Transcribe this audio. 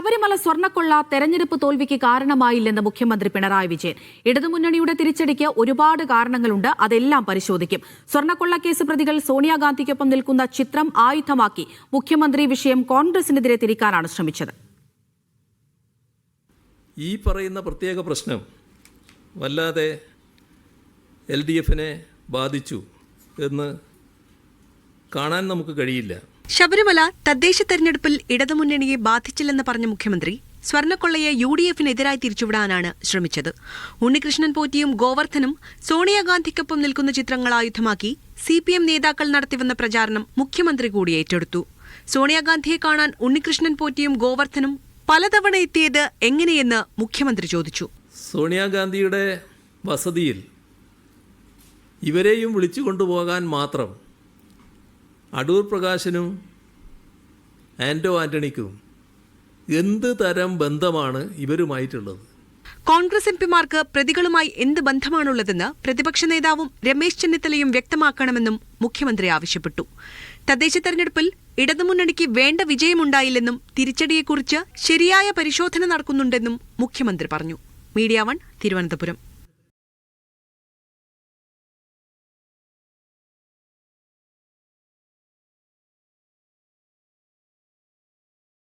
ശബരിമല സ്വർണക്കൊള്ള തെരഞ്ഞെടുപ്പ് തോൽവിക്ക് കാരണമായില്ലെന്ന് മുഖ്യമന്ത്രി പിണറായി വിജയൻ. ഇടതുമുന്നണിയുടെ തിരിച്ചടിക്ക് ഒരുപാട് കാരണങ്ങളുണ്ട് അതെല്ലാം പരിശോധിക്കും. സ്വർണക്കൊള്ള കേസ് പ്രതികൾ സോണിയാഗാന്ധിക്കൊപ്പം നിൽക്കുന്ന ചിത്രം ആയുധമാക്കി മുഖ്യമന്ത്രി വിഷയം കോൺഗ്രസിനെതിരെ തിരിക്കാനാണ് ശ്രമിച്ചത്. ഈ പറയുന്ന പ്രത്യേക പ്രശ്നം വല്ലാതെ എൽ ഡി എഫിനെ ബാധിച്ചു എന്ന് കാണാൻ നമുക്ക് കഴിയില്ല. ശബരിമല തദ്ദേശ തെരഞ്ഞെടുപ്പിൽ ഇടതുമുന്നണിയെ ബാധിച്ചില്ലെന്ന് പറഞ്ഞ മുഖ്യമന്ത്രി സ്വർണക്കൊള്ളയെ യു ഡി എഫിനെതിരായി തിരിച്ചുവിടാനാണ് ശ്രമിച്ചത്. ഉണ്ണികൃഷ്ണൻ പോറ്റിയും ഗോവർദ്ധനും സോണിയാഗാന്ധിക്കൊപ്പം നിൽക്കുന്ന ചിത്രങ്ങൾ ആയുധമാക്കി സി പി എം നേതാക്കൾ നടത്തിവന്ന പ്രചാരണം മുഖ്യമന്ത്രി കൂടി ഏറ്റെടുത്തു. സോണിയാഗാന്ധിയെ കാണാൻ ഉണ്ണികൃഷ്ണൻ പോറ്റിയും ഗോവർദ്ധനും പലതവണ എത്തിയത് എങ്ങനെയെന്ന് മുഖ്യമന്ത്രി ചോദിച്ചു. സോണിയാഗാന്ധിയുടെ വസതിയിൽ ഇവരെയും വിളിച്ചു കൊണ്ടുപോകാൻ മാത്രം അടൂർ പ്രകാശനും ആന്റോ ആന്റണിക്കും എന്ത് തരം ബന്ധമാണ് ഇവരുമായിട്ടുള്ളത്? കോൺഗ്രസ് എം പിമാർക്ക് പ്രതികളുമായി എന്ത് ബന്ധമാണുള്ളതെന്ന് പ്രതിപക്ഷ നേതാവും രമേശ് ചെന്നിത്തലയും വ്യക്തമാക്കണമെന്നും മുഖ്യമന്ത്രി ആവശ്യപ്പെട്ടു. തദ്ദേശ തെരഞ്ഞെടുപ്പിൽ ഇടതുമുന്നണിക്ക് വേണ്ട വിജയമുണ്ടായില്ലെന്നും തിരിച്ചടിയെക്കുറിച്ച് ശരിയായ പരിശോധന നടക്കുന്നുണ്ടെന്നും മുഖ്യമന്ത്രി പറഞ്ഞു. Media One Thiruvananthapuram.